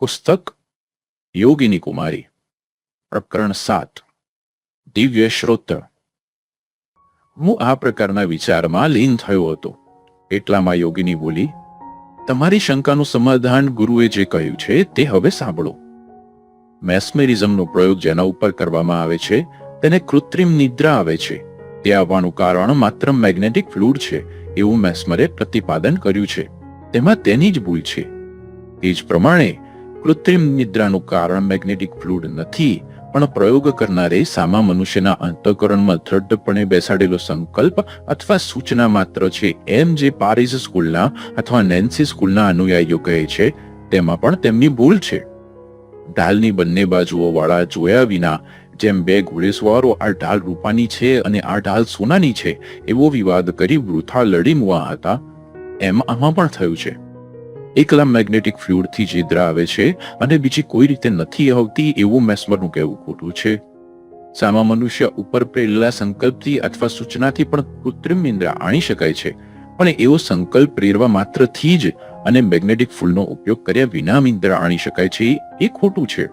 પુસ્તક યોગીની કુમારી. પ્રકરણ સાત. દિવ્ય શ્રોત્ર હું આ પ્રકારના વિચારમાં લીન થયો હતો. એટલામાં યોગીની બોલી, તમારી શંકાનું સમાધાન ગુરુએ જે કહ્યું છે તે હવે સાંભળો. મેસ્મેરિઝમનો પ્રયોગ જેના ઉપર કરવામાં આવે છે, તેને કૃત્રિમ નિદ્રા આવે છે. તે આવવાનું કારણ માત્ર મેગ્નેટિક ફ્લૂડ છે, એવું મેસ્મરે પ્રતિપાદન કર્યું છે. તેમાં તેની જ ભૂલ છે. એ જ પ્રમાણે કૃત્રિમ નિદ્રાનું કારણ મેગ્નેટિક ફ્લુડ નથી, પણ પ્રયોગ કરનારે સામા મનુષ્યના અંતઃકરણમાં દ્રઢપણે બેસાડેલો સંકલ્પ અથવા સૂચના માત્ર છે એમ જે પારિસ સ્કૂલના અથવા નેન્સી સ્કૂલના અનુયાયીઓ કહે છે, તેમાં પણ તેમની ભૂલ છે. ઢાલની બંને બાજુઓ વાળા જોયા વિના, જેમ બે ઘોડેસવારો આ ઢાલ રૂપાની છે અને આ ઢાલ સોનાની છે, એવો વિવાદ કરી વૃથા લડી મુવા હતા. એમ આમાં પણ થયું છે. એકલા મેગ્નેટિક ફ્લુઇડથી જ નિદ્રા આવે છે અને બીજી કોઈ રીતે નથી આવતી એવું મેસ્મરનું કહેવું ખોટું છે. સામા મનુષ્ય ઉપર પ્રેરેલા સંકલ્પથી અથવા સૂચનાથી પણ કૃત્રિમ નિંદ્રા આણી શકાય છે. પણ એવો સંકલ્પ પ્રેરવા માત્રથી જ અને મેગ્નેટિક ફૂલનો ઉપયોગ કર્યા વિના નિંદ્રા આણી શકાય છે એ ખોટું છે.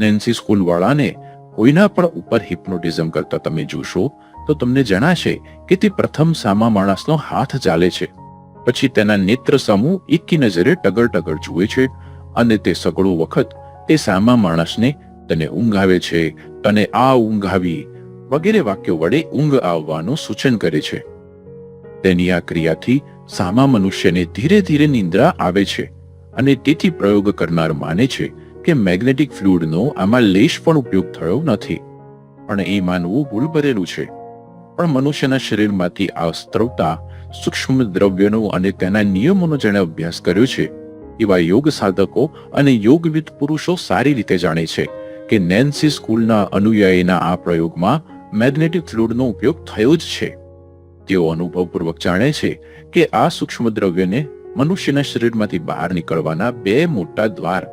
નેન્સી સ્કૂલવાળાને કોઈના પણ ઉપર હિપ્નોટિઝમ કરતા તમે જોશો તો તમને જણાશે કે તે પ્રથમ સામા માણસનો હાથ ચાલે છે. પછી તેના નેત્ર સમૂહ એકી નજરે ટગર ટગર જુએ છે અને તે સગળો વખત તે સામા માણસને તને ઊંઘ આવે છે. તને આ ઊંઘ આવી વગેરે વાક્યો વડે ઊંઘ આવવાનું સૂચન કરે છે. તેની આ ક્રિયાથી સામા મનુષ્યને ધીરે ધીરે નિંદ્રા આવે છે અને તેથી પ્રયોગ કરનાર માને છે કે મેગ્નેટિક ફ્લુઇડનો આમાં લેશ પણ ઉપયોગ થયો નથી. પણ એ માનવું ભૂલ ભરેલું છે. પણ મનુષ્યના શરીરમાંથી આ સ્ત્રવતા સૂક્ષ્મ દ્રવ્યનો અને તેના નિયમોનો જેણે અભ્યાસ કર્યો છે, એવા યોગ સાધકો અને યોગવિદ પુરુષો સારી રીતે જાણે છે કે નેન્સી સ્કૂલના અનુયાયીના આ પ્રયોગમાં મેગ્નેટિક ફ્લુડનો ઉપયોગ થયો જ છે. તેઓ અનુભવપૂર્વક જાણે છે કે આ સૂક્ષ્મ દ્રવ્યને મનુષ્યના શરીરમાંથી બહાર નીકળવાના બે મોટા દ્વાર,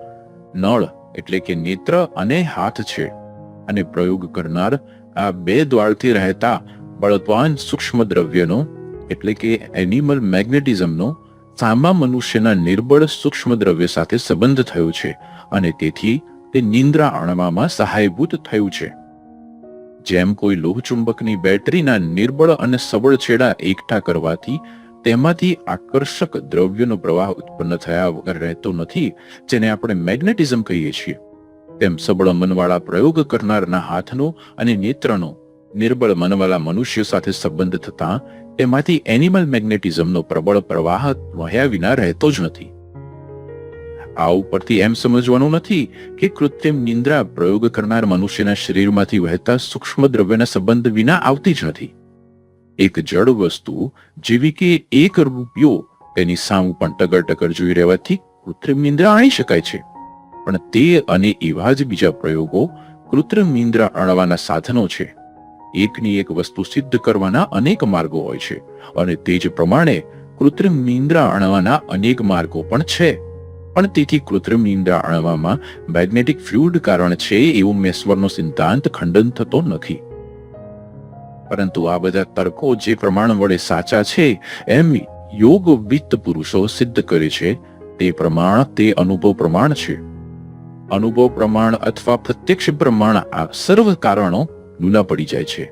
નળ એટલે કે નેત્ર અને હાથ છે. અને પ્રયોગ કરનાર આ બે દ્વારથી રહેતા બળવાન સૂક્ષ્મ દ્રવ્યનો એટલે કે એનિમલ મેગ્નેટિઝમનો સામા મનુષ્યના નિર્બળ સૂક્ષ્મ દ્રવ્ય સાથે સંબંધ થયો છે અને તેથી તે નિંદ્રા અણવામાં સહાયભૂત થયું છે. જેમ કોઈ લોહચુંબકની બેટરીના નિર્બળ અને સબળ છેડા એકઠા કરવાથી તેમાંથી આકર્ષક દ્રવ્યનો પ્રવાહ ઉત્પન્ન થયા વગર રહેતો નથી, જેને આપણે મેગ્નેટિઝમ કહીએ છીએ. તેમ સબળ મનવાળા પ્રયોગ કરનારના હાથનો અને નેત્રનો નિર્બળ મનવાળા મનુષ્ય સાથે સંબંધ થતા એમાંથી એનિમલ મેગ્નેટિઝમનો પ્રબળ પ્રવાહ વહ્યા વિના રહેતો જ નથી. આ ઉપરથી એમ સમજવાનું નથી કે કૃત્રિમ નિંદ્રા પ્રયોગ કરનાર મનુષ્યના શરીરમાંથી વહેતા સૂક્ષ્મ દ્રવ્યના સંબંધ વિના આવતી જ નથી. એક જળ વસ્તુ જેવી કે એક રૂપિયો તેની સામું પણ ટગર ટગર જોઈ રહેવાથી કૃત્રિમ નિંદ્રા આણી શકાય છે. પણ તે અને એવા જ બીજા પ્રયોગો કૃત્રિમ નિંદ્રા અણવાના સાધનો છે. એકની એક વસ્તુ સિદ્ધ કરવાના અનેક માર્ગો હોય છે અને તે જ પ્રમાણે કૃત્રિમ નિંદ્રા આણવાના અનેક માર્ગો પણ છે. પણ તેથી કૃત્રિમ નિંદ્રા આણવામાં મેગ્નેટિક ફ્લુઇડ કારણ છે એવું મેસ્વરનો સિદ્ધાંત ખંડન થતો નથી. પરંતુ આ બધા તર્કો જે પ્રમાણ વડે સાચા છે, એમ યોગ વિત્ત પુરુષો સિદ્ધ કરે છે, તે પ્રમાણ તે અનુભવ પ્રમાણ છે. અનુભવ પ્રમાણ અથવા પ્રત્યક્ષ પ્રમાણ આ સર્વ કારણો લૂલા પડી જાય છે.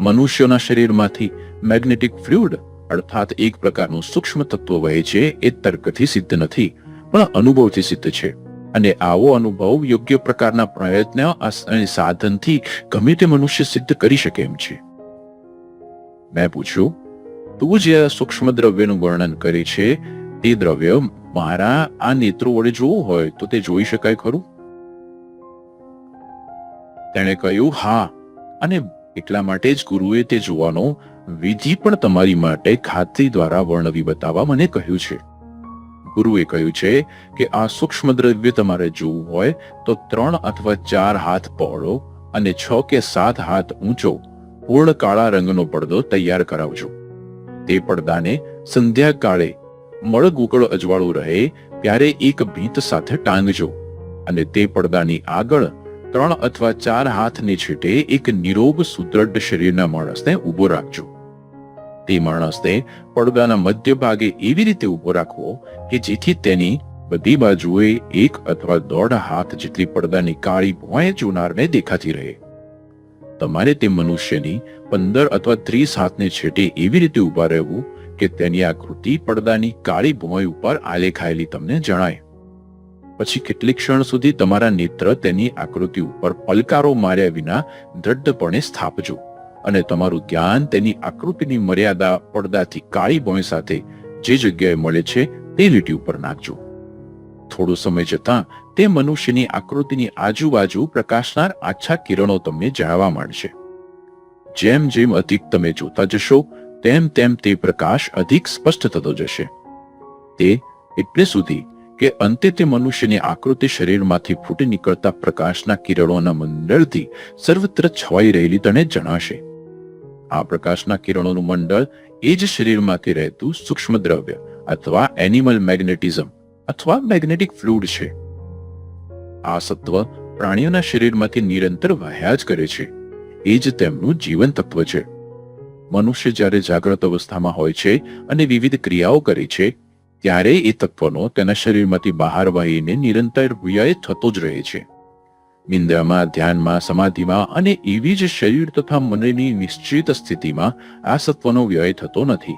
મનુષ્યના શરીરમાંથી મેગ્નેટિક ફ્લુઇડ, અર્થાત એક પ્રકારનું સૂક્ષ્મ તત્વ વહે છે, એ તર્કથી સિદ્ધ નથી, પણ અનુભવથી સિદ્ધ છે. અને આવો અનુભવ યોગ્ય પ્રકારના પ્રયત્ન અને સાધનથી ગમે તે મનુષ્ય સિદ્ધ કરી શકે એમ છે. મેં પૂછ્યું, તું જે સૂક્ષ્મ દ્રવ્યનું વર્ણન કરે છે, તે દ્રવ્ય મારા આ નેત્રો વડે જોવું હોય તો તે જોઈ શકાય ખરું? તેણે કહ્યું, હા અને એટલા માટે જ ગુરુએ તે જોવાનો વિધિ પણ તમારી માટે ખાતરી દ્વારા વર્ણવી બતાવવા મને કહ્યું છે. ગુરુએ કહ્યું છે કે આ સૂક્ષ્મ દ્રવ્ય તમારે જોવું હોય તો ત્રણ અથવા ચાર હાથ પહોળો અને છ કે સાત હાથ ઊંચો પૂર્ણ કાળા રંગનો પડદો તૈયાર કરાવજો. તે પડદાને સંધ્યા કાળે મળગ ઉકળ અજવાળું રહે ત્યારે એક ભીંત સાથે ટાંગજો અને તે પડદાની આગળ ત્રણ અથવા ચાર હાથની છેટે એક નિરોગ સુદ્રઢ શરીરના માણસને ઊભો રાખજો. તે માણસને પડદાના મધ્ય ભાગે એવી રીતે ઊભો રાખવો કે જેથી તેની બધી બાજુએ એક અથવા દોઢ હાથ જેટલી પડદાની કાળી ભોંય જોનારને દેખાતી રહે. તમારે તે મનુષ્યની પંદર અથવા ત્રીસ હાથને છેટે એવી રીતે ઊભા રહેવું કે તેની આકૃતિ પડદાની કાળી ભોંય ઉપર આલેખાયેલી તમને જણાય. પછી કેટલીક ક્ષણ સુધી તમારા નેત્ર તેની આકૃતિ ઉપર પલકારો માર્યા વિના દ્રઢપણે સ્થાપજો અને તમારું ધ્યાન તેની આકૃતિની મર્યાદા પડદાથી કાળી ભોંય સાથે જે જગ્યાએ મળે છે તે લીટી ઉપર નાખજો. થોડો સમય જતાં તે મનુષ્યની આકૃતિની આજુબાજુ પ્રકાશનાર આછા કિરણો તમને જાણવા માંડશે. જેમ જેમ અધિક તમે જોતા જશો, તેમ તેમ તે પ્રકાશ અધિક સ્પષ્ટ થતો જશે. તે એટલે સુધી કે અંતે તે મનુષ્યની આકૃતિ શરીરમાંથી ફૂટી નીકળતા પ્રકાશના કિરણોના મંડળથી સર્વત્ર છવાઈ રહેલી તને જણાશે. આ પ્રકાશના કિરણોનું મંડળ એ જ શરીરમાંથી રહેતું સૂક્ષ્મ દ્રવ્ય અથવા એનિમલ મેગ્નેટિઝમ અથવા મેગ્નેટિક ફ્લુડ છે. આ સત્વ પ્રાણીઓના શરીરમાંથી નિરંતર વહ્યા જ કરે છે. એ જ તેમનું જીવન તત્વ છે. મનુષ્ય જ્યારે જાગ્રત અવસ્થામાં હોય છે અને વિવિધ ક્રિયાઓ કરે છે ત્યારે એ તત્વનો તેના શરીરમાંથી બહાર વહીને નિરંતર વ્યય થતો જ રહે છે. નિંદ્રામાં, ધ્યાનમાં, સમાધિમાં અને એવી જ શરીર તથા મનની નિશ્ચિત સ્થિતિમાં આ સત્વનો વ્યય થતો નથી.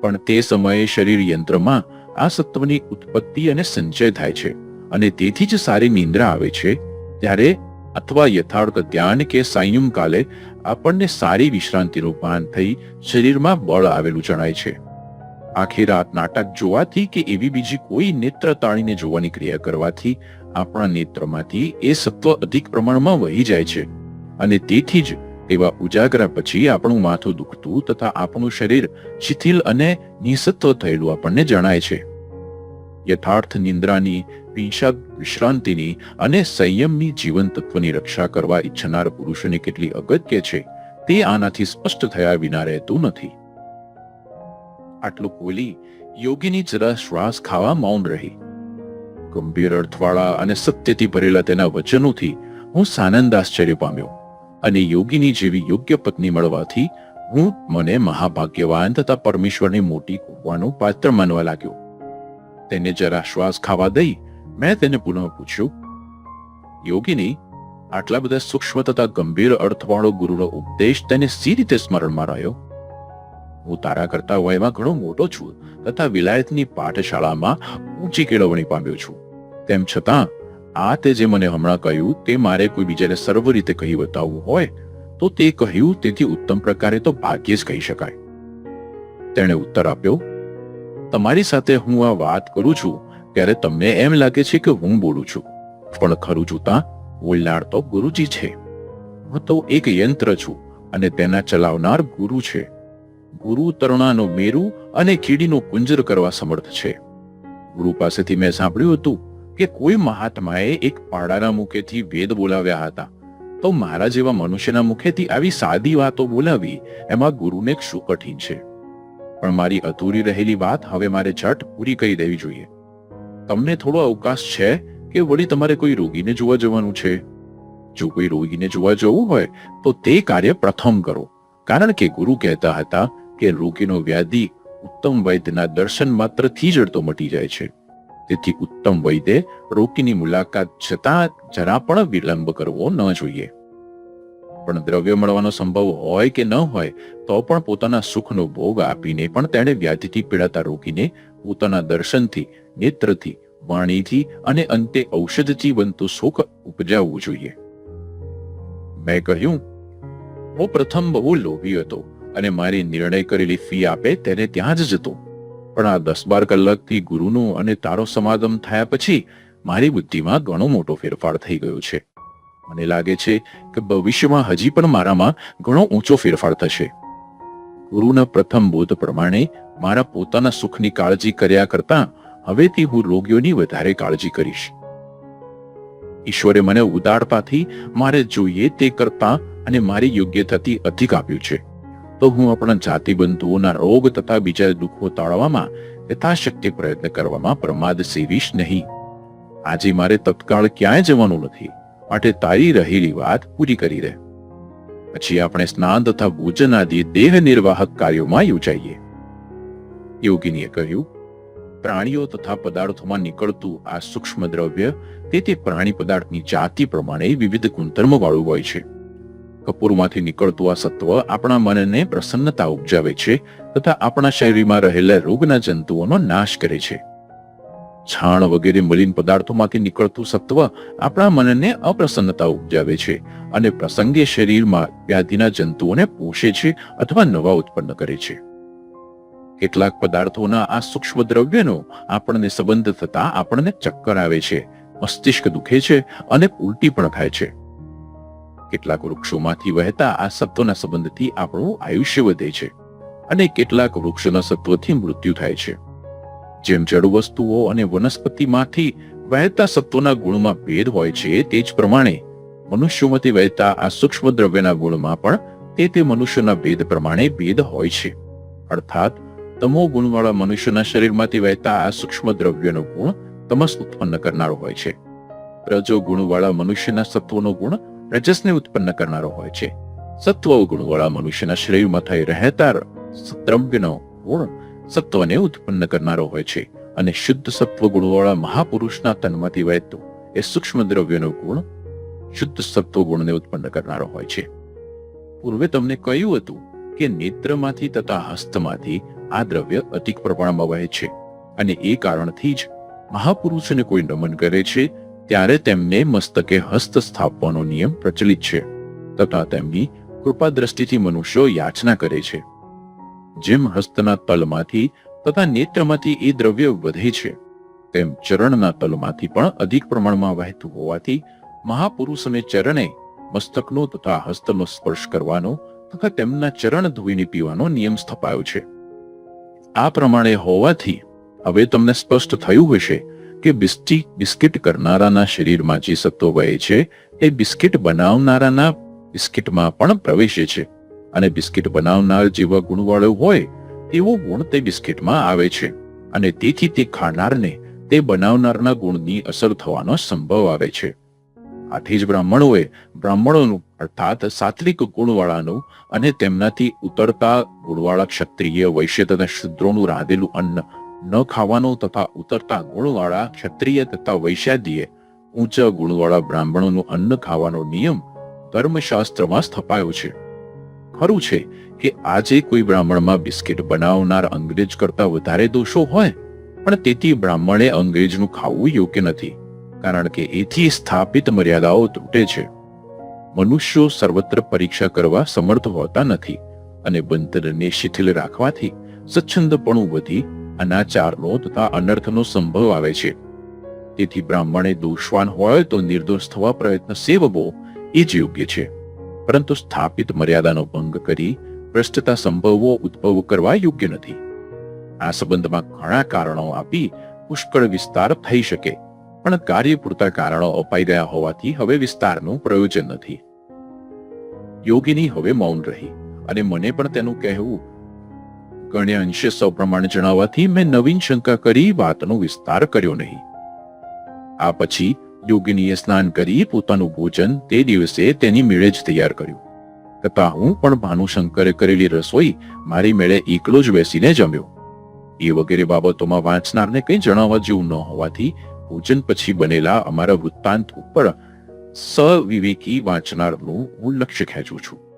પણ તે સમયે શરીર યંત્રમાં આ સત્વની ઉત્પત્તિ અને સંચય થાય છે અને તેથી જ સારી નિંદ્રા આવે છે ત્યારે અથવા યથાર્થ ધ્યાન કે સંયમ કાલે આપણને સારી વિશ્રાંતિનું પાન થઈ શરીરમાં બળ આવેલું જણાય છે. આખી રાત નાટક જોવાથી કે એવી બીજી કોઈ નેત્ર તાળીને જોવાની ક્રિયા કરવાથી આપણા નેત્રમાંથી એ સત્વ અધિક પ્રમાણમાં વહી જાય છે. અને તેથી જ એવા ઉજાગરા પછી આપણું માથું દુખતું તથા આપણું શરીર શિથિલ અને નિસત્વ થયેલું આપણને જણાય છે. યથાર્થ નિંદ્રાની વિષાદ વિશ્રાંતિની અને સંયમની જીવન તત્વની રક્ષા કરવા ઈચ્છનાર પુરુષોને કેટલી અગત્ય છે તે આનાથી સ્પષ્ટ થયા વિના રહેતું નથી. આટલું બોલી યોગીની જરા શ્વાસ ખાવા મૌન રહી. ગંભીર અર્થવાળા અને સત્યથી ભરેલા તેના વચનોથી હું સાનંદ આશ્ચર્ય પામ્યો અને યોગીની જેવી યોગ્ય પત્ની મળવાથી હું મને મહાભાગ્યવાન તથા પરમેશ્વરની મોટી કૃપાનું પાત્ર માનવા લાગ્યો. તેને જરા શ્વાસ ખાવા દઈ મેં તેને પુનઃ પૂછ્યું, યોગીની, આટલા બધા સૂક્ષ્મ તથા ગંભીર અર્થવાળો ગુરુનો ઉપદેશ તેને સી રીતે સ્મરણમાં રહ્યો? હું તારા કરતા વયમાં ઘણો મોટો છું તથા વિલાયતની પાઠશાળામાં ઊંચી કેળવણી પામ્યો છું. તેમ છતાં, આ તે જે મને હમણાં કહ્યું તે મારે કોઈ બીજાને સર્વ રીતે કહી બતાવવું હોય, તો તે કહ્યું તેથી ઉત્તમ પ્રકારે તો ભાગ્યે જ કહી શકાય. તેણે ઉત્તર આપ્યો, તમારી સાથે હું આ વાત કરું છું ત્યારે તમને એમ લાગે છે કે હું બોલું છું, પણ ખરું જોતા બોલનાર તો ગુરુજી છે. હું તો એક યંત્ર છું અને તેના ચલાવનાર ગુરુ છે. ગુરુ તરુણાનું મેરું અને કીડીનું કુંજર કરવા સમર્થ છે. ગુરુ પાસેથી મેં સાંભળ્યું હતું કે કોઈ મહાત્માએ એક પાડાના મુખેથી વેદ બોલાવ્યા હતા. તો મારા જેવા મનુષ્યના મુખેથી આવી સાદી વાતો બોલાવી એમાં ગુરુને શું કઠિન છે. પણ મારી અધૂરી રહેલી વાત હવે મારે ઝટ પૂરી કરી દેવી જોઈએ. તમને થોડો અવકાશ છે કે વળી તમારે કોઈ રોગીને જોવા જવાનું છે? જો કોઈ રોગીને જોવા જવું હોય તો તે કાર્ય પ્રથમ કરો. કારણ કે ગુરુ કહેતા હતા કે રોગીનો વ્યાધિ ઉત્તમ વૈદ્યના દર્શન માત્રથી જડતો મટી જાય છે. તેથી ઉત્તમ વૈદ્ય રોગીની મુલાકાત જતા જરા પણ વિલંબ કરવો ન જોઈએ. પણ દ્રવ્ય મળવાનો સંભવ હોય કે ન હોય, તો પણ પોતાના સુખનો ભોગ આપીને પણ તેણે વ્યાધિથી પીડાતા રોગીને પોતાના દર્શનથી, નેત્રથી, વાણીથી અને અંતે ઔષધથી બનતું સુખ ઉપજાવવું જોઈએ. મેં કહ્યું, હું પ્રથમ બહુ લોભી હતો. અને મારી નિર્ણય કરેલી ફી આપે તેને ત્યાં જ જતો. પણ આ દસ બાર કલાકથી ગુરુનો અને તારો સમાગમ થયા પછી મારી બુદ્ધિમાં ઘણો મોટો ફેરફાર થઈ ગયો છે. મને લાગે છે કે ભવિષ્યમાં હજી પણ મારામાં ઘણો ઊંચો ફેરફાર થશે. ગુરુના પ્રથમ બોધ પ્રમાણે મારા પોતાના સુખની કાળજી કર્યા કરતા હવેથી હું રોગીઓની વધારે કાળજી કરીશ. ઈશ્વરે મને ઉદારતાથી મારે જોઈએ તે કરતા અને મારી યોગ્ય થતી અધિક આપ્યું છે. તો હું આપણા જાતિ બંધુઓના રોગ તથા બીજા દુઃખો તાળવામાં યથાશક્તિ પ્રયત્ન કરવામાં પ્રમાદ સેવીશ નહીં. આજે મારે તત્કાળ ક્યાંય જવાનું નથી. માટે તારી રહેલી વાત પૂરી કરી દે. પછી આપણે સ્નાન તથા ભોજન આદિ દેહ નિર્વાહક કાર્યોમાં યોજાઈએ. યોગીનીએ કહ્યું, પ્રાણીઓ તથા પદાર્થોમાં નીકળતું આ સૂક્ષ્મ દ્રવ્ય તે તે પ્રાણી પદાર્થની જાતિ પ્રમાણે વિવિધ ગુણધર્મ વાળું હોય છે. કપૂરમાંથી નીકળતું આ સત્વ આપણા મનને પ્રસન્નતા ઉપજાવે છે તથા આપણા શરીરમાં રહેલા રોગના જંતુઓનો નાશ કરે છે. છાણ વગેરે મલિન પદાર્થોમાંથી નીકળતું સત્વ આપણા મનને અપ્રસન્નતા ઉપજાવે છે અને પ્રસંગે શરીરમાં વ્યાધિના જંતુઓને પોષે છે અથવા નવા ઉત્પન્ન કરે છે. કેટલાક પદાર્થોના આ સૂક્ષ્મ દ્રવ્યનો આપણને સંબંધ થતા આપણને ચક્કર આવે છે, મસ્તિષ્ક દુખે છે અને ઉલટી પણ થાય છે. કેટલાક વૃક્ષોમાંથી વહેતા આ સત્વના સંબંધથી આપણું આયુષ્ય વધે છે અને કેટલાક વૃક્ષોના સત્વથી મૃત્યુ થાય છે. જેમ જળ વસ્તુઓ અને વનસ્પતિમાંથી વહેતા સત્વના ગુણમાં ભેદ હોય છે તે જ પ્રમાણે મનુષ્યોમાંથી વહેતા આ સૂક્ષ્મ દ્રવ્યના ગુણમાં પણ તે તે મનુષ્યના ભેદ પ્રમાણે ભેદ હોય છે. અર્થાત, તમો ગુણવાળા મનુષ્યના શરીરમાંથી વહેતા આ સૂક્ષ્મ દ્રવ્યનો ગુણ તમસ ઉત્પન્ન કરનારો હોય છે. રજો ગુણવાળા મનુષ્યના સત્વનો ગુણ રજસને ઉત્પન્ન કરનારો હોય છે. સત્વ ગુણવાળા મનુષ્યના શરીરમાં થઈ રહેતા દ્રવ્યનો ગુણ સત્વને ઉત્પન્ન કરનારો હોય છે અને શુદ્ધ સત્વ ગુણવાળા મહાપુરુષના તનમાંથી વહેતું એ સૂક્ષ્મ દ્રવ્યનો ગુણ શુદ્ધ સત્વ ગુણને ઉત્પન્ન કરનારો હોય છે. પૂર્વે તમને કહ્યું હતું કે નેત્રમાંથી તથા હસ્તમાંથી આ દ્રવ્ય અધિક પ્રમાણમાં વહે છે અને એ કારણથી જ મહાપુરુષને કોઈ નમન કરે છે ત્યારે તેમને મસ્તકે હસ્ત સ્થાપવાનો નિયમ પ્રચલિત છે, તથા તેમની કૃપા દ્રષ્ટિથી મનુષ્યો યાચના કરે છે. જેમ હસ્તના તલમાંથી તથા નેત્રમાંથી એ દ્રવ્ય વધે છે, તેમ ચરણના તલમાંથી પણ અધિક પ્રમાણમાં વહેતું હોવાથી મહાપુરુષને ચરણે મસ્તકનો તથા હસ્તનો સ્પર્શ કરવાનો તથા તેમના ચરણ ધોઈને પીવાનો નિયમ સ્થપાયો છે. આ પ્રમાણે હોવાથી હવે તમને સ્પષ્ટ થયું હશે કે બિસ્ટી બિસ્કિટ કરનારાના શરીરમાં જે સત્વ વહે છે, એ બિસ્કિટ બનાવનારાના બિસ્કિટમાં પણ પ્રવેશે છે. અને બિસ્કિટ બનાવનાર જેવા ગુણવાળો હોય, તેવો ગુણ તે બિસ્કિટમાં આવે છે. અને તેથી તે ખાનારને તે બનાવનારના ગુણની અસર થવાનો સંભવ આવે છે. આથી જ બ્રાહ્મણોએ બ્રાહ્મણોનું, અર્થાત સાત્વિક ગુણવાળાનું અને તેમનાથી ઉતરતા ગુણવાળા ક્ષત્રિય વૈશ્ય તથા શુદ્રોનું રાંધેલું અન્ન ન ખાવાનો તથા ઉતરતા ગુણવાળા ક્ષત્રિય તથા વૈશ્યાદીએ ઊંચા ગુણવાળા બ્રાહ્મણોનું અન્ન ખાવાનો નિયમ ધર્મશાસ્ત્રમાં સ્થપાયો છે. ખરું છે કે આજે કોઈ બ્રાહ્મણમાં બિસ્કિટ બનાવનાર અંગ્રેજ કરતા વધારે દોષો હોય, પણ તેથી બ્રાહ્મણે અંગ્રેજનું ખાવું યોગ્ય નથી, કારણ કે એથી સ્થાપિત મર્યાદાઓ તૂટે છે. મનુષ્યો સર્વત્ર પરીક્ષા કરવા સમર્થ હોતા નથી અને બંધનને શિથિલ રાખવાથી સ્વચ્છંદપણું વધી અનાચારનો તથા અનર્થનો સંભવ આવે છે. તેથી બ્રાહ્મણે દોષવાન હોય તો નિર્દોષ થવા પ્રયત્ન સેવવો એ જ યોગ્ય છે. પરંતુ સ્થાપિત મર્યાદાનો ભંગ કરી ભ્રષ્ટતા સંભવવો, ઉદ્ભવ કરવા યોગ્ય નથી. આ સંબંધમાં ઘણા કારણો આપી પુષ્કળ વિસ્તાર થઈ શકે, પણ કાર્ય પૂરતા કારણો અપાઈ ગયા હોવાથી હવે વિસ્તારનું પ્રયોજન નથી. યોગીની હવે મૌન રહી અને મને પણ તેનું કહેવું ગણ્ય અંશે સૌપ્રમાણે જણાવવાથી મેં નવીન શંકા કરી, વાતનો વિસ્તાર કર્યો નહીં. આ પછી યોગિનીએ સ્નાન કરી, પોતાનું ભોજન તે દિવસે તેની મેળે જ તૈયાર કર્યું. તથા હું પણ ભાનુશંકરે કરેલી રસોઈ મારી મેળે એકલો જ બેસીને જમ્યો. એ વગેરે બાબતોમાં વાંચનારને કંઈ જણાવવા જેવું ન હોવાથી ભોજન પછી બનેલા અમારા વૃત્તાંત ઉપર સવિવેકી વાંચનારનું હું લક્ષ્ય ખેંચું છું.